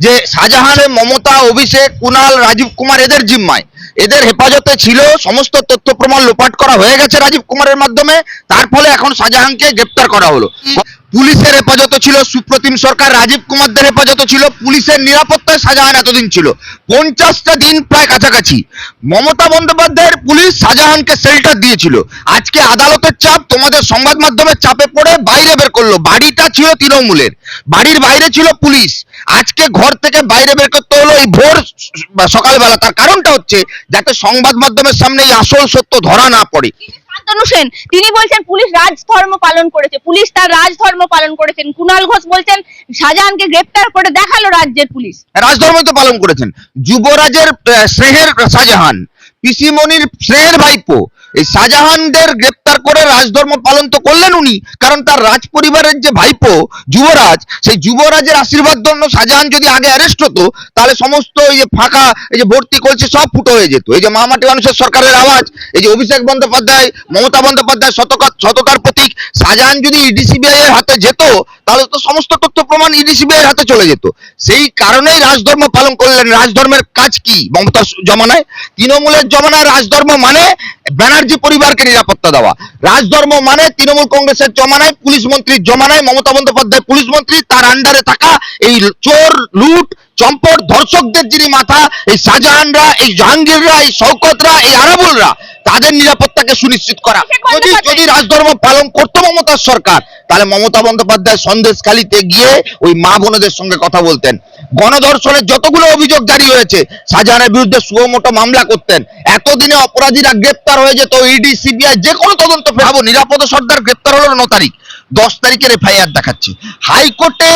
যে শাহজাহান, মমতা, অভিষেক, কুনাল, রাজীব কুমার এদের জিম্মায়। এদের হেফাজতে ছিল সমস্ত তথ্য প্রমাণ লোপাট করা হয়ে গেছে রাজীব কুমারের মাধ্যমে। তার ফলে এখন শাহজাহানকে গ্রেপ্তার করা হলো। পুলিশের হেফাজতে ছিল সুপ্রতিম সরকার, রাজীব কুমারদের হেফাজতে ছিল পুলিশের নিরাপত্তায় শাহজাহান এতদিন ছিল। পঞ্চাশটা দিন প্রায় কাছাকাছি। মমতা বন্দ্যোপাধ্যায়ের পুলিশ শাহজাহানকে শেল্টার দিয়েছিল। আজকে আদালতের চাপ তোমাদের সংবাদ মাধ্যমের চাপে পড়ে বাইরে বের করল। বাড়িটা ছিল তৃণমূলের। বাড়ির বাইরে ছিল পুলিশ। আজকে ঘর থেকে বাইরে বের করতে হলো এই ভোর বা সকালবেলা। তার কারণটা হচ্ছে যাতে সংবাদ মাধ্যমের সামনে এই আসল সত্য ধরা না পড়ে। শান্তনু সেন তিনি বলছেন পুলিশ রাজধর্ম পালন করেছে। পুলিশ তার রাজধর্ম পালন করেছেন। কুণাল ঘোষ বলছেন শাহজাহানকে গ্রেপ্তার করে দেখাল রাজ্যের পুলিশ। রাজধর্ম তো পালন করেছেন। যুবরাজের স্নেহের শাহজাহান পিসিমণির স্নেহের ভাইপো এই শাহজাহানদের গ্রেপ্তার করে রাজধর্ম পালন তো করলেন উনি, কারণ তার রাজ পরিবারের যে ভাইপো যুবরাজ, সেই যুবরাজের আশীর্বাদ জন্য শাহজাহান যদি আগে অ্যারেস্ট হতো, তাহলে সমস্ত এই যে ফাঁকা, এই যে ভর্তি করছে সব ফুটো হয়ে যেত। এই যে মামাটি মানুষের সরকারের আওয়াজ, এই যে অভিষেক বন্দ্যোপাধ্যায়, মমতা বন্দ্যোপাধ্যায় শতকার শতকার প্রতীক, শাহজাহান যদি ইডিসিবিআই এর হাতে যেত তাহলে তো সমস্ত তথ্য প্রমাণ এর হাতে চলে যেত। সেই কারণেই রাজধর্ম পালন করলেন। রাজধর্মের কাজ কি? মমতা জমানায়? তৃণমূলের জমানায় রাজধর্ম মানে ব্যানার্জি পরিবারকে নিরাপত্তা দেওয়া। রাজধর্ম মানে তৃণমূল কংগ্রেসের জমানায়, পুলিশ মন্ত্রীর জমানায় মমতা বন্দ্যোপাধ্যায় পুলিশ মন্ত্রী, তার আন্ডারে থাকা এই চোর, লুট চম্পট ধর্ষকদের যিনি মাথা এই শাহজাহানরা এই জাহাঙ্গীররা এই শওকতরা এই আরাবুলরা তাদের নিরাপত্তাকে সুনিশ্চিত করা। যদি যদি রাজধর্ম পালন করতো মমতার সরকার তাহলে মমতা বন্দ্যোপাধ্যায় সন্দেশখালিতে গিয়ে ওই মা বোনদের সঙ্গে কথা বলতেন। গণধর্ষণের যতগুলো অভিযোগ জারি হয়েছে শাহজাহানের বিরুদ্ধে সুমোটো মামলা করতেন। এতদিনে অপরাধীরা গ্রেপ্তার হয়ে যেত ইডি সিবিআই যে কোনো তদন্ত ভাবো নিরাপদ সর্দার গ্রেপ্তার হলো ন তারিখ। দশ তারিখের এফআইআর দেখাচ্ছে। হাইকোর্টে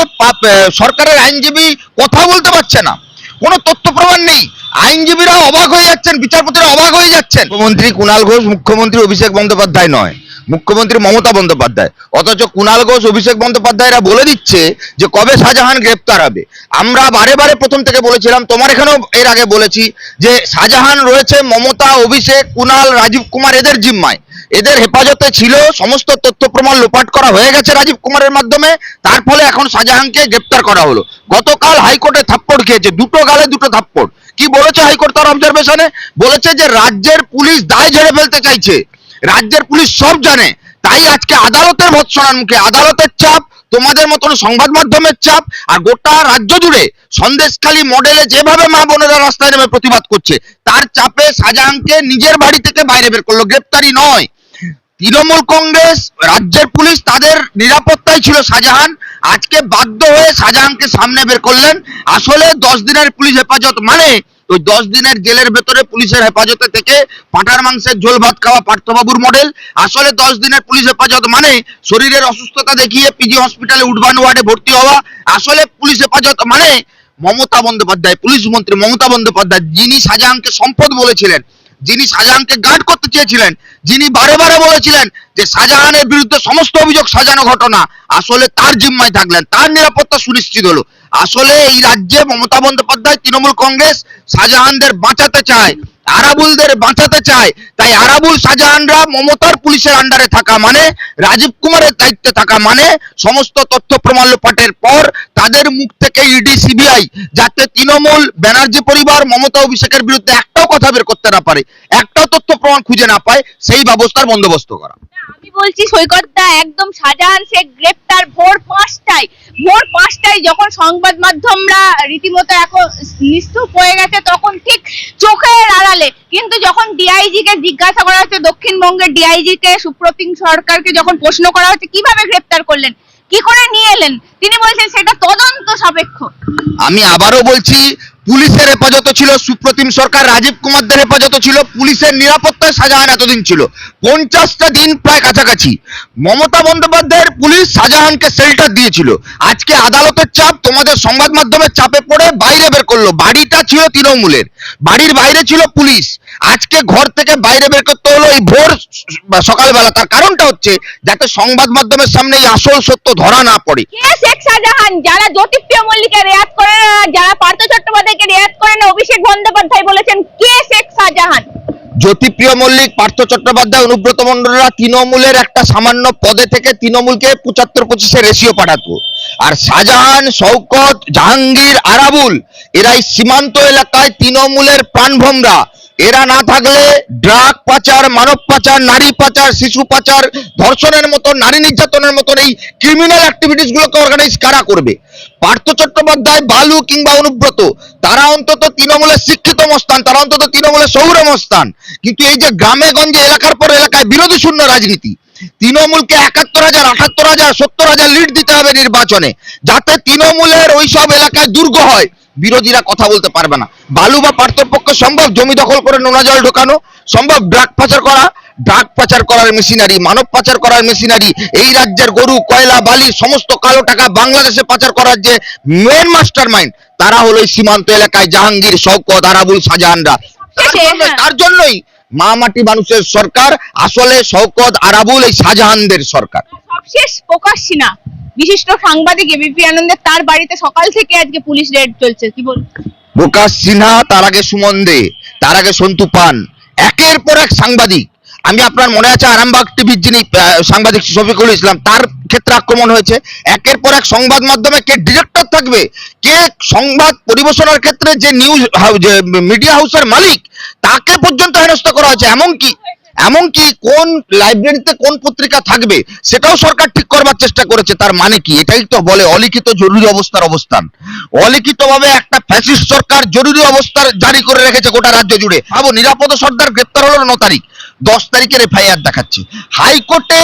সরকারের আইনজীবী কথা বলতে পারছে না। কোনো তথ্য প্রমাণ নেই। আইনজীবীরা অবাক হয়ে যাচ্ছেন, বিচারপতিরা অবাক হয়ে যাচ্ছেন। মুখ্যমন্ত্রী কুণাল ঘোষ মুখ্যমন্ত্রী অভিষেক বন্দ্যোপাধ্যায় নয়, মুখ্যমন্ত্রী মমতা বন্দ্যোপাধ্যায়। অথচ কুণাল ঘোষ, অভিষেক বন্দ্যোপাধ্যায়রা বলে দিচ্ছে যে, কবে শাহজাহান গ্রেপ্তার হবে? আমরা বারে বারে প্রথম থেকে বলেছিলাম, তোমার এখানেও এর আগে বলেছি যে, শাহজাহান রয়েছে মমতা, অভিষেক কুণাল রাজীব কুমার, এদের জিম্মায়। এদের হেফাজতে ছিল, সমস্ত তথ্য প্রমাণ লোপাট করা হয়ে গেছে রাজীব কুমারের মাধ্যমে। তার ফলে এখন শাহজাহানকে গ্রেপ্তার করা হলো। গতকাল হাইকোর্টে থাপ্পড় খেয়েছে, দুটো গালে দুটো থাপ্পড়। কি বলেছে হাইকোর্ট তার অবজারভেশনে বলেছে যে রাজ্যের পুলিশ দায় ঝেড়ে ফেলতে চাইছে। রাজ্যের পুলিশ সব জানে। তাই আজকে আদালতের ভৎসনার মুখে। আদালতের চাপ, তোমাদের মতন সংবাদ মাধ্যমের চাপ, আর গোটা রাজ্য জুড়ে সন্দেশখালী মডেলে যেভাবে মা বোনেরা রাস্তায় নেমে প্রতিবাদ করছে, তার চাপে শাহজাহানকে নিজের বাড়ি থেকে বাইরে বের করল। গ্রেপ্তারি নয়। তৃণমূল কংগ্রেস, রাজ্যের পুলিশ তাদের নিরাপত্তায় ছিল শাহজাহান। আজকে বাধ্য হয়ে শাহজাহানকে সামনে বের করলেন। আসলে দশ দিনের পুলিশ হেফাজত মানে ওই দশ দিনের জেলের ভেতরে পুলিশের হেফাজতে থেকে পাঁঠার মাংসের ঝোল ভাত খাওয়া পার্থবাবুর মডেল আসলে দশ দিনের পুলিশ হেফাজত মানে শরীরের অসুস্থতা দেখিয়ে পিজি হসপিটালে উডবান ওয়ার্ডে ভর্তি হওয়া। আসলে পুলিশ হেফাজত মানে মমতা বন্দ্যোপাধ্যায়, পুলিশ মন্ত্রী মমতা বন্দ্যোপাধ্যায়, যিনি শাহজাহানকে সম্পদ বলেছিলেন। যিনি শাহজাহানকে গার্ড করতে চেয়েছিলেন, যিনি বারে বারে বলেছিলেন যে শাহজাহানের বিরুদ্ধে সমস্ত অভিযোগ সাজানো ঘটনা, আসলে তার জিম্মায় থাকলেন, তার নিরাপত্তা সুনিশ্চিত হলো। আসলে এই রাজ্যে মমতা বন্দ্যোপাধ্যায়, তৃণমূল কংগ্রেস শাহজাহানদের বাঁচাতে চায়। আরাবুলদের বাঁচাতে চায়, তাই আরাবুল শাহজাহানরা মমতার পুলিশের আন্ডারে থাকা মানে রাজীব কুমারের দায়িত্বে থাকা মানে সমস্ত তথ্য প্রমাণ লোপাটের পর তাদের মুখ থেকে ইডি সিবিআই যাতে তৃণমূল, ব্যানার্জি পরিবার, মমতা অভিষেকের বিরুদ্ধে একটাও কথা বের করতে না পারে, একটাও তথ্য প্রমাণ খুঁজে না পায়, সেই ব্যবস্থার বন্দোবস্ত করা। আমি বলছি সৈকতদা, একদম শাহজাহান শেখ গ্রেপ্তার ভোর পাঁচটায় ভোর পাঁচটায় যখন সংবাদ মাধ্যমরা রীতিমতো এখন নিস্তুপ হয়ে গেছে, তখন কিন্তু যখন ডিআইজি কে জিজ্ঞাসা করা হচ্ছে, দক্ষিণবঙ্গের ডিআইজি কে, সুপ্রতিম সরকারকে যখন প্রশ্ন করা হচ্ছে, কীভাবে গ্রেপ্তার করলেন? কি করে নিয়ে এলেন? তিনি বলছেন সেটা তদন্ত সাপেক্ষ। আমি আবারও বলছি, পুলিশের হেফাজতে ছিল সুপ্রতিম সরকার, রাজীব কুমারদের হেফাজতে ছিল, পুলিশের নিরাপত্তায় শাহজাহান এতদিন ছিল। পঞ্চাশটা দিন প্রায় কাছাকাছি। মমতা বন্দ্যোপাধ্যায়ের পুলিশ শাহজাহানকে শেল্টার দিয়েছিল। আজকে আদালতের চাপ, তোমাদের সংবাদ মাধ্যমের চাপে পড়ে বাইরে বের করল। বাড়িটা ছিল তৃণমূলের। বাড়ির বাইরে ছিল পুলিশ। আজকে ঘর থেকে বাইরে বের করতে হলো এই ভোর সকালবেলা। তার কারণটা হচ্ছে যাতে সংবাদ মাধ্যমের সামনে এই আসল সত্য ধরা না পড়ে। কে শেখ শাহজাহান? যারা জ্যোতিপ্রিয় মল্লিকে রেয়াত করে না যারা পার্থ চট্টোপাধ্যায়কে রেয়াত করে না অভিষেক বন্দ্যোপাধ্যায় বলেছেন কে শেখ শাহজাহান? জ্যোতিপ্রিয় মল্লিক পার্থ চট্টোপাধ্যায় অনুব্রত মন্ডলরা তৃণমূলের একটা সামান্য পদে থেকে তৃণমূলকে পঁচাত্তর পঁচিশে রেশিও পাঠাতো। আর শাহজাহান শওকত জাহাঙ্গীর আরাবুল এরাই সীমান্ত এলাকায় তৃণমূলের প্রাণভোমরা। এরা না থাকলে ড্রাগ পাচার, মানব পাচার, নারী পাচার, শিশু পাচার, ধর্ষণের মতো, নারী নির্যাতনের মতন এই ক্রিমিনাল অ্যাক্টিভিটিস গুলোকে অর্গানাইজ কারা করবে? পার্থ চট্টোপাধ্যায়, বালু কিংবা অনুব্রত, তারা অন্তত তৃণমূলের শিক্ষিত মস্তান, তারা অন্তত তৃণমূলের সৌর মস্তান। কিন্তু এই যে গ্রামে গঞ্জে এলাকার পর এলাকায় বিরোধী শূন্য রাজনীতি, তৃণমূলকে একাত্তর হাজার, আটাত্তর হাজার, সত্তর হাজার লিড দিতে হবে নির্বাচনে, যাতে তৃণমূলের ওইসব এলাকায় দুর্গ হয়। বিরোধীরা কথা বলতে পারবে না। বালু বা পার্থর পক্ষে সম্ভব? জমি দখল করে নোনা জল ঢোকানো সম্ভব? ড্রাগ পাচার করা? ড্রাগ পাচার করার মেশিনারি মানব পাচার করার মেশিনারি এই রাজ্যের গরু কয়লা বালি সমস্ত কালো টাকা বাংলাদেশে পাচার করার যে মেন মাস্টার মাইন্ড তারা হলো সীমান্ত এলাকায় জাহাঙ্গীর শওকত আরাবুল শাহজাহানরা। তার জন্যই- হ্যাঁ। মা মাটি মানুষের সরকার আসলে শওকত আরাবুল এই শাহজাহানদের সরকার। সবশেষ প্রকাশ সিনহা বিশিষ্ট সাংবাদিক এবিপি আনন্দের তার বাড়িতে সকাল থেকে আজকে পুলিশ রেড চলছে, কি বল? প্রকাশ সিনহা, তার আগে সুমন দে, তার আগে সন্তু পান, একের পর এক সাংবাদিক। আমি আপনার মনে আছে আরামবাগ টিভির যিনি সাংবাদিক শফিকুল ইসলাম, তার ক্ষেত্রে আক্রমণ হয়েছে। একের পর এক সংবাদ মাধ্যমে কে ডিরেক্টর থাকবে? কে সংবাদ পরিবেশনার ক্ষেত্রে যে নিউজ মিডিয়া হাউসের মালিক, তাকে পর্যন্ত হেনস্থা করা হয়েছে। এমনকি এমনকি কোন লাইব্রেরিতে কোন পত্রিকা থাকবে, সেটাও সরকার ঠিক করবার চেষ্টা করেছে, তার মানে কি? এটাই তো বলে অলিখিত জরুরি অবস্থার অবস্থান। অলিখিতভাবে একটা ফ্যাসিস্ট সরকার জরুরি অবস্থার জারি করে রেখেছে গোটা রাজ্য জুড়ে। ভাবো, নিরাপদ সর্দার গ্রেপ্তার হলো ন তারিখ, দশ তারিখের এফআইআর দেখাচ্ছে। হাইকোর্টে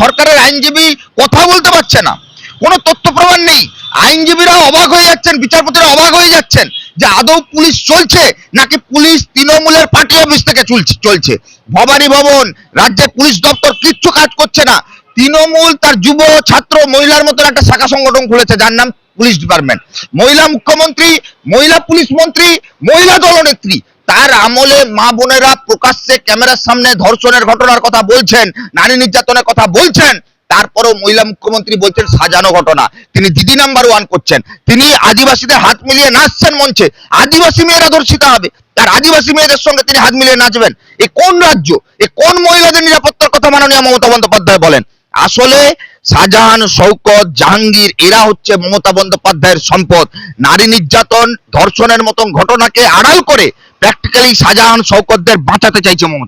সরকারের আইনজীবী কথা বলতে পারছে না। কোনো তথ্য প্রমাণ নেই। আইনজীবীরা অবাক হয়ে যাচ্ছেন, বিচারপতিরা অবাক হয়ে যাচ্ছেন যে আদৌ পুলিশ চলছে নাকি পুলিশ তৃণমূলের পার্টি অফিস থেকে চলছে- ভবানী ভবন রাজ্যের পুলিশ দপ্তর কিচ্ছু কাজ করছে না। তৃণমূল তার যুব, ছাত্র, মহিলার মতো একটা শাখা সংগঠন খুলেছে, যার নাম পুলিশ ডিপার্টমেন্ট। মহিলা মুখ্যমন্ত্রী, মহিলা পুলিশ মন্ত্রী, মহিলা দলনেত্রী, তার আমলে মা বোনেরা প্রকাশ্যে ক্যামেরার সামনে ধর্ষণের ঘটনার কথা বলছেন, নারী নির্যাতনের কথা বলছেন। তারপরও মহিলা মুখ্যমন্ত্রী বলছেন সাজানো ঘটনা। তিনি দিদি নাম্বার ওয়ান করছেন। তিনি আদিবাসীদের হাত মিলিয়ে নাচছেন মঞ্চে। আদিবাসী মেয়েরা ধর্ষিত হবে। আর আদিবাসী মেয়েদের সঙ্গে তিনি হাত মিলিয়ে নাচবেন। এ কোন রাজ্য? এ কোন মহিলাদের নিরাপত্তার কথা মাননীয় মমতা বন্দ্যোপাধ্যায় বলেন? আসলে শাহজাহান শওকত, জাহাঙ্গীর, এরা হচ্ছে মমতা বন্দ্যোপাধ্যায়ের সম্পদ। নারী নির্যাতন, ধর্ষণের মতন ঘটনাকে আড়াল করে প্র্যাকটিক্যালি শাহজাহান শওকতদের বাঁচাতে চাইছে মমতা।